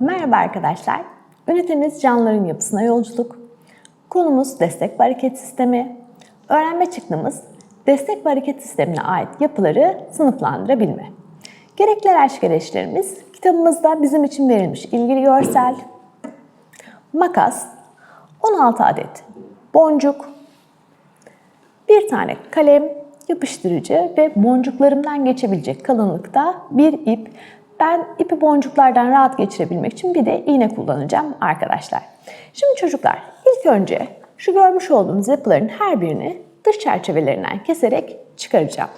Merhaba arkadaşlar. Ünitemiz canlıların yapısına yolculuk. Konumuz destek ve hareket sistemi. Öğrenme çıktımız destek ve hareket sistemine ait yapıları sınıflandırabilme. Gerekli araç gereçlerimiz kitabımızda bizim için verilmiş ilgili görsel, makas, 16 adet boncuk, bir tane kalem, yapıştırıcı ve boncuklarımdan geçebilecek kalınlıkta bir ip. Ben ipi boncuklardan rahat geçirebilmek için bir de iğne kullanacağım arkadaşlar. Şimdi çocuklar ilk önce şu görmüş olduğunuz yapıların her birini dış çerçevelerinden keserek çıkaracağım.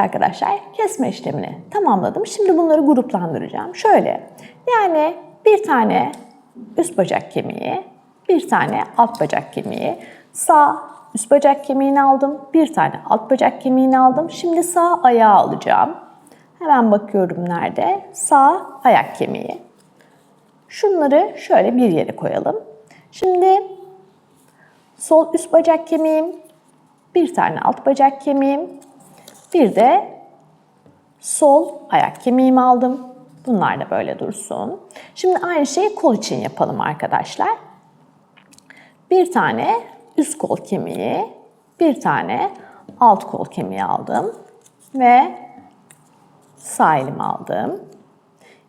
Arkadaşlar kesme işlemini tamamladım. Şimdi bunları gruplandıracağım. Şöyle yani bir tane üst bacak kemiği, bir tane alt bacak kemiği, sağ üst bacak kemiğini aldım, bir tane alt bacak kemiğini aldım. Şimdi sağ ayağı alacağım. Hemen bakıyorum nerede? Sağ ayak kemiği. Şunları şöyle bir yere koyalım. Şimdi sol üst bacak kemiğim, bir tane alt bacak kemiğim, bir de sol ayak kemiğimi aldım. Bunlar da böyle dursun. Şimdi aynı şeyi kol için yapalım arkadaşlar. Bir tane üst kol kemiği, bir tane alt kol kemiği aldım ve sağ elimi aldım.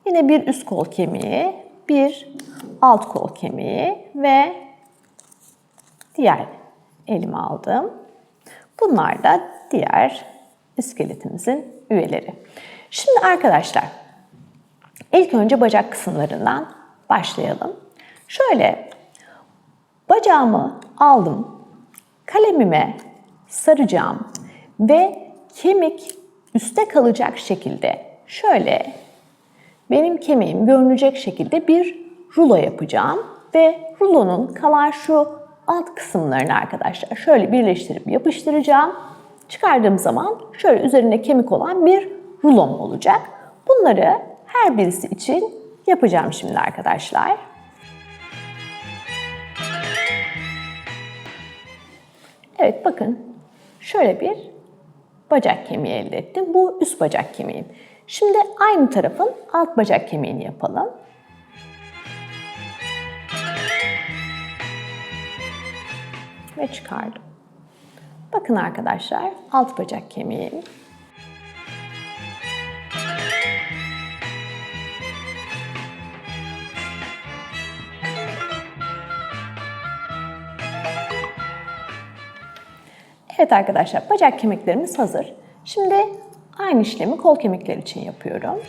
Yine bir üst kol kemiği, bir alt kol kemiği ve diğer elimi aldım. Bunlar da diğer iskeletimizin üyeleri. Şimdi arkadaşlar ilk önce bacak kısımlarından başlayalım. Şöyle bacağımı aldım, kalemime saracağım ve kemik üste kalacak şekilde şöyle benim kemiğim görünecek şekilde bir rulo yapacağım ve rulonun kalan şu alt kısımlarını arkadaşlar şöyle birleştirip yapıştıracağım. Çıkardığım zaman şöyle üzerinde kemik olan bir rulom olacak. Bunları her birisi için yapacağım şimdi arkadaşlar. Evet bakın şöyle bir bacak kemiği elde ettim. Bu üst bacak kemiğim. Şimdi aynı tarafın alt bacak kemiğini yapalım. Ve çıkardım. Bakın arkadaşlar alt bacak kemiğim. Evet arkadaşlar bacak kemiklerimiz hazır. Şimdi aynı işlemi kol kemikleri için yapıyorum.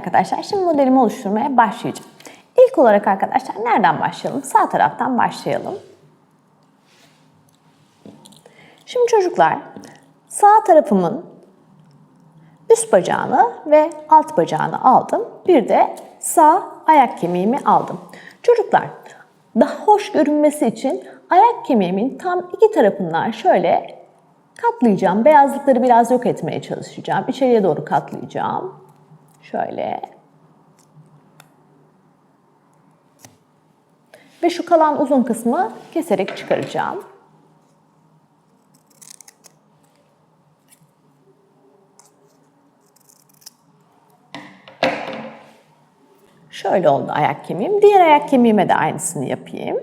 Arkadaşlar şimdi modelimi oluşturmaya başlayacağım. İlk olarak arkadaşlar nereden başlayalım? Sağ taraftan başlayalım. Şimdi çocuklar sağ tarafımın üst bacağını ve alt bacağını aldım. Bir de sağ ayak kemiğimi aldım. Çocuklar daha hoş görünmesi için ayak kemiğimin tam iki tarafından şöyle katlayacağım. Beyazlıkları biraz yok etmeye çalışacağım. İçeriye doğru katlayacağım. Şöyle. Ve şu kalan uzun kısmı keserek çıkaracağım. Şöyle oldu ayak kemiğim. Diğer ayak kemiğime de aynısını yapayım.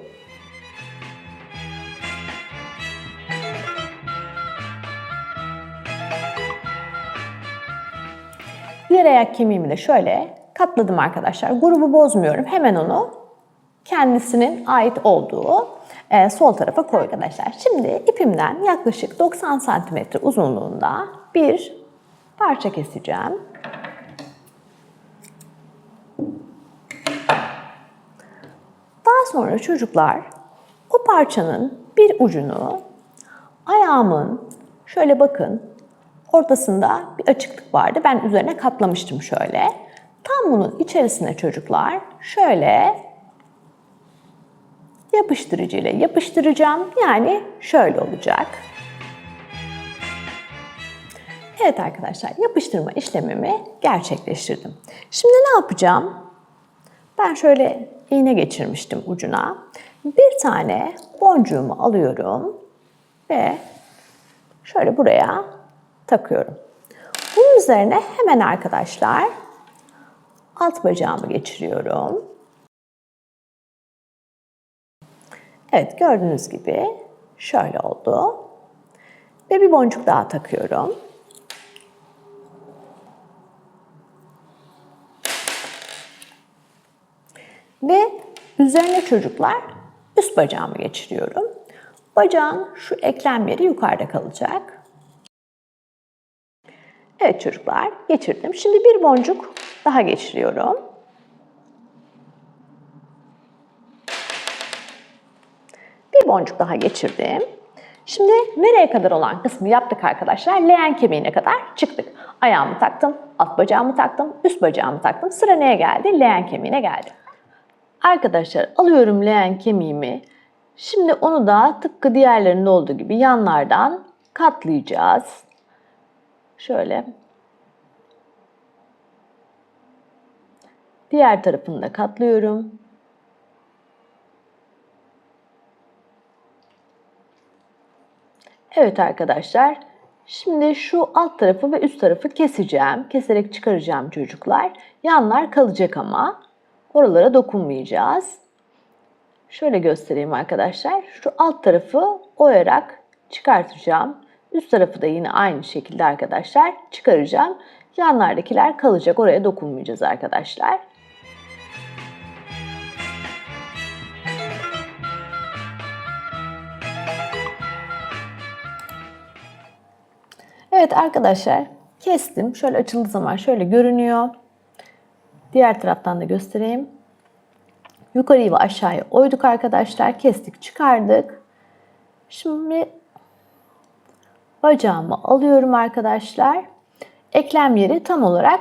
Diğer ayak kemiğimi de şöyle katladım arkadaşlar. Grubu bozmuyorum. Hemen onu kendisinin ait olduğu e, sol tarafa koy arkadaşlar. Şimdi ipimden yaklaşık 90 santimetre uzunluğunda bir parça keseceğim. sonra çocuklar o parçanın bir ucunu ayağımın şöyle bakın ortasında bir açıklık vardı. Ben üzerine katlamıştım şöyle. Tam bunun içerisine çocuklar şöyle yapıştırıcı ile yapıştıracağım. Yani şöyle olacak. Evet arkadaşlar yapıştırma işlemimi gerçekleştirdim. Şimdi ne yapacağım? Ben şöyle iğne geçirmiştim ucuna. Bir tane boncuğumu alıyorum ve şöyle buraya takıyorum. Bunun üzerine hemen arkadaşlar alt bacağımı geçiriyorum. Evet gördüğünüz gibi şöyle oldu. Ve bir boncuk daha takıyorum. Ve üzerine çocuklar üst bacağımı geçiriyorum. Bacağın şu eklem yeri yukarıda kalacak. Evet çocuklar geçirdim. Şimdi bir boncuk daha geçiriyorum. Bir boncuk daha geçirdim. Şimdi nereye kadar olan kısmı yaptık arkadaşlar? Leğen kemiğine kadar çıktık. Ayağımı taktım, alt bacağımı taktım, üst bacağımı taktım. Sıra neye geldi? Leğen kemiğine geldi. Arkadaşlar alıyorum leğen kemiğimi. Şimdi onu da tıpkı diğerlerinde olduğu gibi yanlardan katlayacağız. Şöyle. Diğer tarafını da katlıyorum. Evet arkadaşlar. Şimdi şu alt tarafı ve üst tarafı keseceğim. Keserek çıkaracağım çocuklar. Yanlar kalacak ama. Oralara dokunmayacağız. Şöyle göstereyim arkadaşlar. Şu alt tarafı oyarak çıkartacağım. Üst tarafı da yine aynı şekilde arkadaşlar çıkaracağım. Yanlardakiler kalacak. Oraya dokunmayacağız arkadaşlar. Evet arkadaşlar kestim. Şöyle açıldığı zaman şöyle görünüyor. Diğer taraftan da göstereyim. Yukarıyı ve aşağıya oyduk arkadaşlar. Kestik çıkardık. Şimdi bacağımı alıyorum arkadaşlar. Eklem yeri tam olarak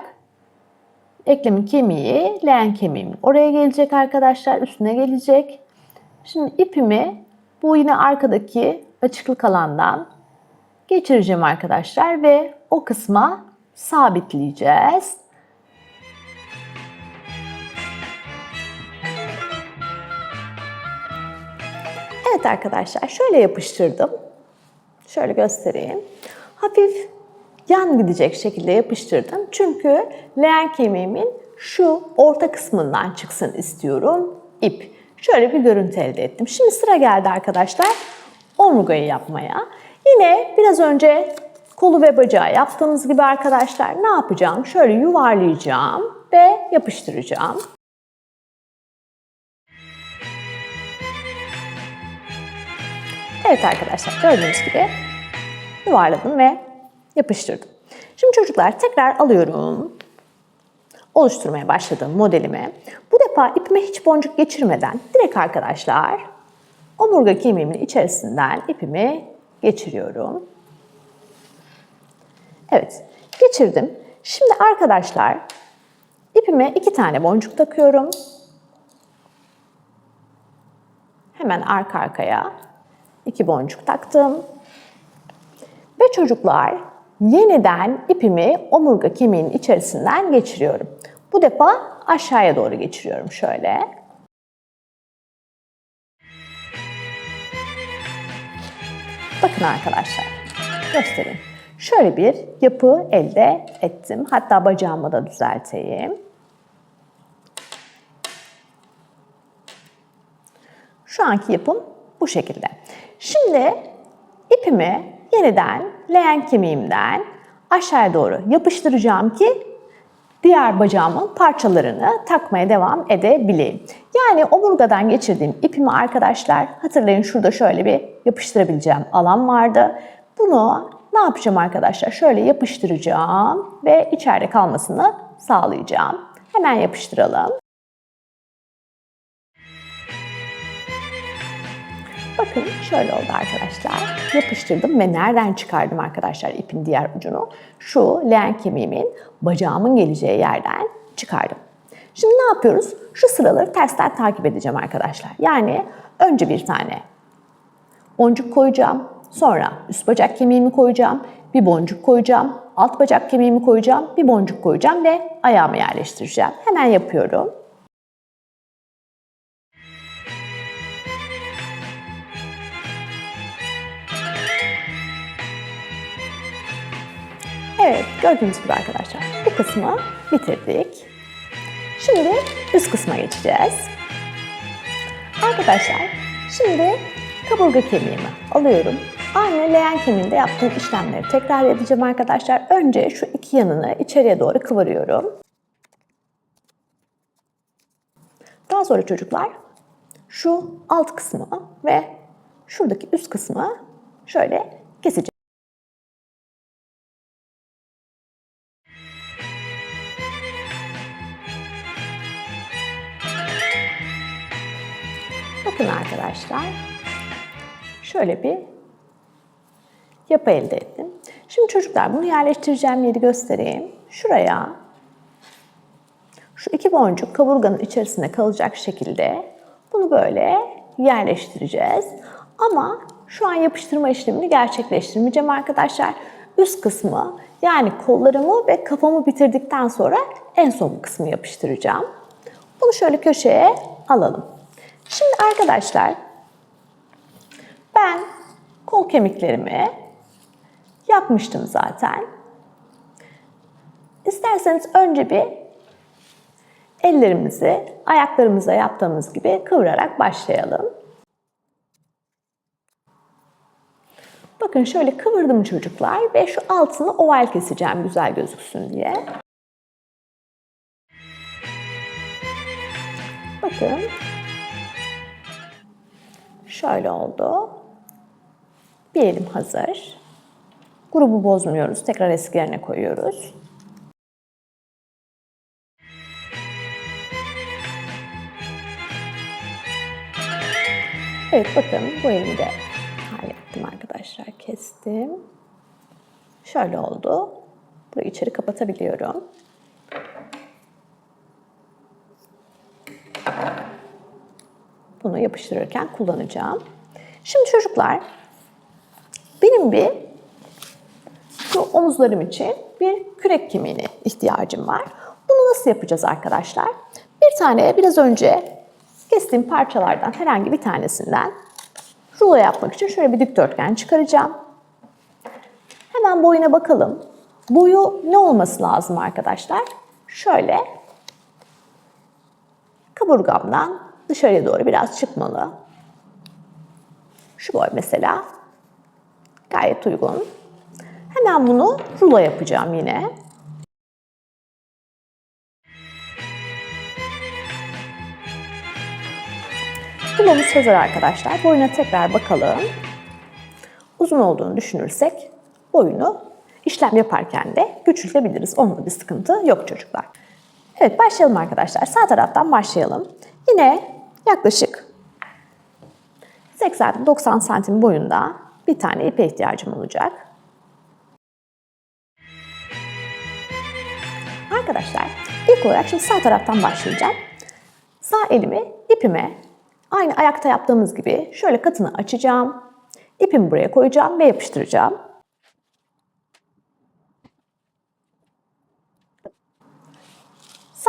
eklemin kemiği, leğen kemiğimin oraya gelecek arkadaşlar. Üstüne gelecek. Şimdi ipimi bu yine arkadaki açıklık alandan geçireceğim arkadaşlar ve o kısma sabitleyeceğiz. Evet arkadaşlar şöyle yapıştırdım. Şöyle göstereyim. Hafif yan gidecek şekilde yapıştırdım. Çünkü leğen kemiğimin şu orta kısmından çıksın istiyorum ip. Şöyle bir görüntü elde ettim. Şimdi sıra geldi arkadaşlar omurgayı yapmaya. Yine biraz önce kolu ve bacağı yaptığımız gibi arkadaşlar ne yapacağım? Şöyle yuvarlayacağım ve yapıştıracağım. Evet arkadaşlar gördüğünüz gibi yuvarladım ve yapıştırdım. Şimdi çocuklar tekrar alıyorum. Oluşturmaya başladım modelimi. Bu defa ipime hiç boncuk geçirmeden direkt arkadaşlar omurga kemiğimin içerisinden ipimi geçiriyorum. Evet, geçirdim. Şimdi arkadaşlar ipime iki tane boncuk takıyorum. Hemen arka arkaya iki boncuk taktım. Ve çocuklar yeniden ipimi omurga kemiğinin içerisinden geçiriyorum. Bu defa aşağıya doğru geçiriyorum şöyle. Bakın arkadaşlar, göstereyim. Şöyle bir yapı elde ettim. Hatta bacağımı da düzelteyim. Şu anki yapım bu şekilde. Şimdi ipimi yeniden leğen kemiğimden aşağıya doğru yapıştıracağım ki diğer bacağımın parçalarını takmaya devam edebileyim. Yani omurgadan geçirdiğim ipimi arkadaşlar hatırlayın şurada şöyle bir yapıştırabileceğim alan vardı. Bunu ne yapacağım arkadaşlar? Şöyle yapıştıracağım ve içeride kalmasını sağlayacağım. Hemen yapıştıralım. Bakın şöyle oldu arkadaşlar. Yapıştırdım ve nereden çıkardım arkadaşlar ipin diğer ucunu? Şu leğen kemiğimin bacağımın geleceği yerden çıkardım. Şimdi ne yapıyoruz? Şu sıraları tersten takip edeceğim arkadaşlar. Yani önce bir tane boncuk koyacağım. Sonra üst bacak kemiğimi koyacağım. Bir boncuk koyacağım. Alt bacak kemiğimi koyacağım. Bir boncuk koyacağım ve ayağımı yerleştireceğim. Hemen yapıyorum. Evet, gördüğünüz gibi arkadaşlar bu kısmı bitirdik. Şimdi üst kısma geçeceğiz. Arkadaşlar, şimdi kaburga kemiğimi alıyorum. Aynı leğen kemiğinde yaptığım işlemleri tekrar edeceğim arkadaşlar. Önce şu iki yanını içeriye doğru kıvırıyorum. Daha sonra çocuklar şu alt kısmı ve şuradaki üst kısmı şöyle keseceğim. Bakın arkadaşlar. Şöyle bir yapı elde ettim. Şimdi çocuklar bunu yerleştireceğim yeri göstereyim. Şuraya şu iki boncuk kaburganın içerisinde kalacak şekilde bunu böyle yerleştireceğiz. Ama şu an yapıştırma işlemini gerçekleştirmeyeceğim arkadaşlar. Üst kısmı yani kollarımı ve kafamı bitirdikten sonra en son kısmı yapıştıracağım. Bunu şöyle köşeye alalım. Şimdi arkadaşlar ben kol kemiklerimi yapmıştım zaten. İsterseniz önce bir ellerimizi ayaklarımıza yaptığımız gibi kıvırarak başlayalım. Bakın şöyle kıvırdım çocuklar ve şu altını oval keseceğim güzel gözüksün diye. Bakın Şöyle oldu. Bir elim hazır. Grubu bozmuyoruz. Tekrar eski yerine koyuyoruz. Evet bakın bu elimi de hallettim arkadaşlar. Kestim. Şöyle oldu. Burayı içeri kapatabiliyorum. Bunu yapıştırırken kullanacağım. Şimdi çocuklar, benim bir şu omuzlarım için bir kürek kemiğine ihtiyacım var. Bunu nasıl yapacağız arkadaşlar? Bir tane biraz önce kestiğim parçalardan herhangi bir tanesinden rulo yapmak için şöyle bir dikdörtgen çıkaracağım. Hemen boyuna bakalım. Boyu ne olması lazım arkadaşlar? Şöyle kaburgamdan dışarıya doğru biraz çıkmalı. Şu boy mesela gayet uygun. Hemen bunu rulo yapacağım yine. Rulomuz hazır arkadaşlar. Boyuna tekrar bakalım. Uzun olduğunu düşünürsek boyunu işlem yaparken de küçültebiliriz. Onda bir sıkıntı yok çocuklar. Evet başlayalım arkadaşlar. Sağ taraftan başlayalım. Yine yaklaşık 80-90 santim boyunda bir tane ipe ihtiyacım olacak. Arkadaşlar ilk olarak şimdi sağ taraftan başlayacağım. Sağ elimi ipime aynı ayakta yaptığımız gibi şöyle katını açacağım. İpimi buraya koyacağım ve yapıştıracağım.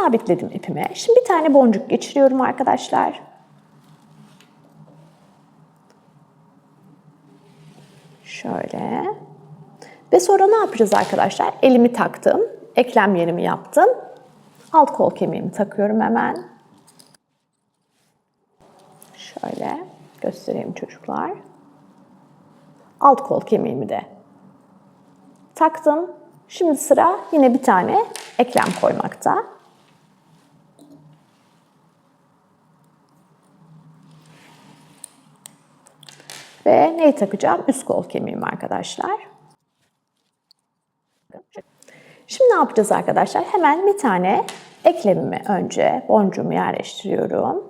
Sabitledim ipime. Şimdi bir tane boncuk geçiriyorum arkadaşlar. Şöyle. Ve sonra ne yapacağız arkadaşlar? Elimi taktım. Eklem yerimi yaptım. Alt kol kemiğimi takıyorum hemen. Şöyle göstereyim çocuklar. Alt kol kemiğimi de taktım. Şimdi sıra yine bir tane eklem koymakta. Ve neyi takacağım? Üst kol kemiğim arkadaşlar. Şimdi ne yapacağız arkadaşlar? Hemen bir tane eklemimi önce boncuğumu yerleştiriyorum.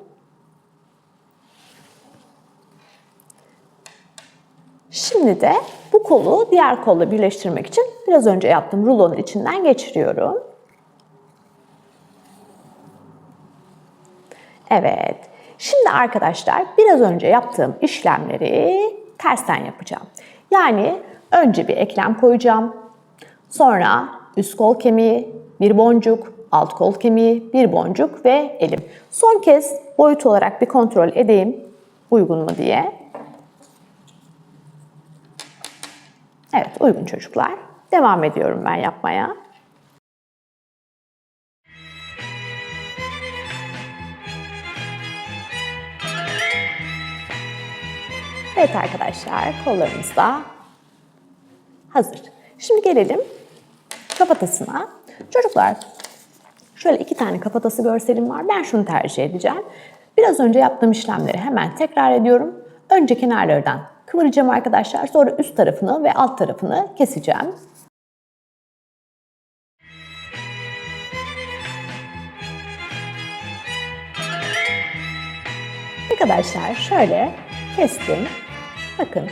Şimdi de bu kolu diğer kolla birleştirmek için biraz önce yaptığım rulonun içinden geçiriyorum. Evet. Şimdi arkadaşlar biraz önce yaptığım işlemleri tersten yapacağım. Yani önce bir eklem koyacağım. Sonra üst kol kemiği, bir boncuk, alt kol kemiği, bir boncuk ve elim. Son kez boyut olarak bir kontrol edeyim uygun mu diye. Evet uygun çocuklar. Devam ediyorum ben yapmaya. Evet arkadaşlar kollarımız da hazır. Şimdi gelelim kafatasına. Çocuklar şöyle iki tane kafatası görselim var. Ben şunu tercih edeceğim. Biraz önce yaptığım işlemleri hemen tekrar ediyorum. Önce kenarlardan kıvıracağım arkadaşlar. Sonra üst tarafını ve alt tarafını keseceğim. Arkadaşlar şöyle kestim. Bakın.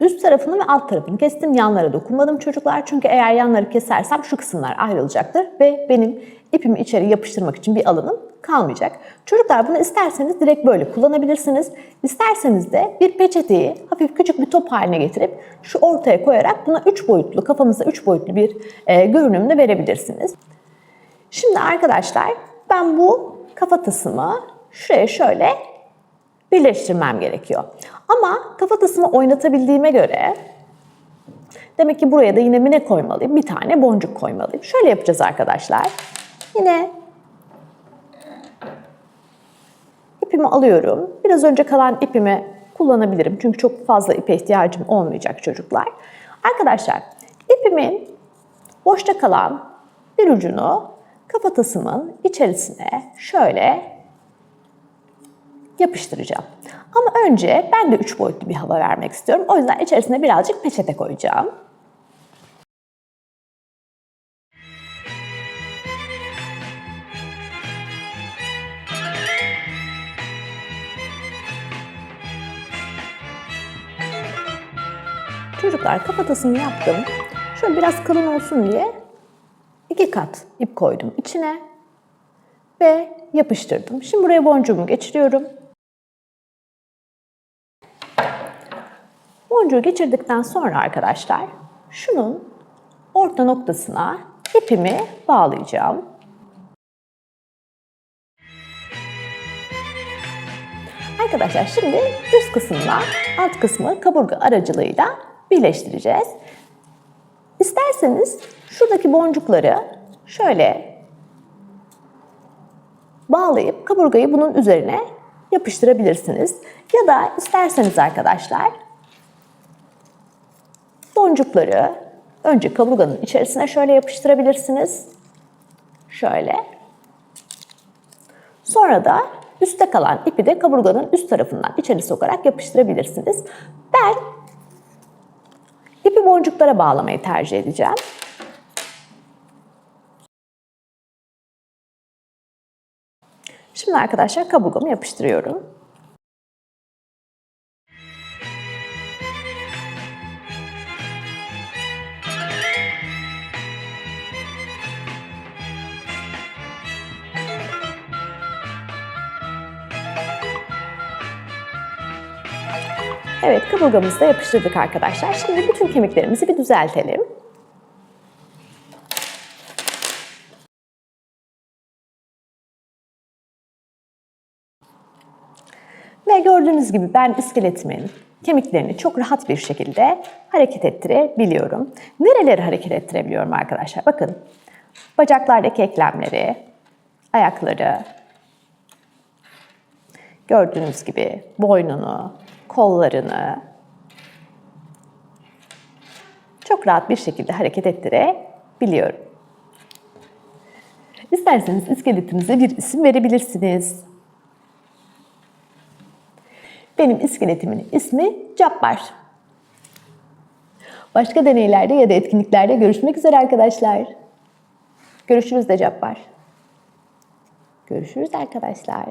Üst tarafını ve alt tarafını kestim. Yanlara dokunmadım çocuklar. Çünkü eğer yanları kesersem şu kısımlar ayrılacaktır. Ve benim ipimi içeri yapıştırmak için bir alanım kalmayacak. Çocuklar bunu isterseniz direkt böyle kullanabilirsiniz. İsterseniz de bir peçeteyi hafif küçük bir top haline getirip şu ortaya koyarak buna üç boyutlu, kafamıza üç boyutlu bir e, görünüm de verebilirsiniz. Şimdi arkadaşlar ben bu kafatasımı şuraya şöyle birleştirmem gerekiyor. Ama kafatasımı oynatabildiğime göre demek ki buraya da yine ne koymalıyım? Bir tane boncuk koymalıyım. Şöyle yapacağız arkadaşlar. Yine ipimi alıyorum. Biraz önce kalan ipimi kullanabilirim. Çünkü çok fazla ipe ihtiyacım olmayacak çocuklar. Arkadaşlar ipimin boşta kalan bir ucunu kafatasımın içerisine şöyle yapıştıracağım. Ama önce ben de üç boyutlu bir hava vermek istiyorum. O yüzden içerisine birazcık peçete koyacağım. Çocuklar kafatasını yaptım. Şöyle biraz kalın olsun diye iki kat ip koydum içine ve yapıştırdım. Şimdi buraya boncuğumu geçiriyorum. Boncuğu geçirdikten sonra arkadaşlar şunun orta noktasına ipimi bağlayacağım. Arkadaşlar şimdi üst kısımla alt kısmı kaburga aracılığıyla birleştireceğiz. İsterseniz şuradaki boncukları şöyle bağlayıp kaburgayı bunun üzerine yapıştırabilirsiniz. Ya da isterseniz arkadaşlar boncukları önce kaburganın içerisine şöyle yapıştırabilirsiniz. Şöyle. Sonra da üstte kalan ipi de kaburganın üst tarafından içeri sokarak yapıştırabilirsiniz. Ben ipi boncuklara bağlamayı tercih edeceğim. Şimdi arkadaşlar kaburgamı yapıştırıyorum. Evet kaburgamızı da yapıştırdık arkadaşlar. Şimdi bütün kemiklerimizi bir düzeltelim. Ve gördüğünüz gibi ben iskeletimin kemiklerini çok rahat bir şekilde hareket ettirebiliyorum. Nereleri hareket ettirebiliyorum arkadaşlar? Bakın bacaklardaki eklemleri, ayakları, gördüğünüz gibi boynunu, kollarını çok rahat bir şekilde hareket ettirebiliyorum. İsterseniz iskeletinize bir isim verebilirsiniz. Benim iskeletimin ismi Cabbar. Başka deneylerde ya da etkinliklerde görüşmek üzere arkadaşlar. Görüşürüz de Cabbar. Görüşürüz arkadaşlar.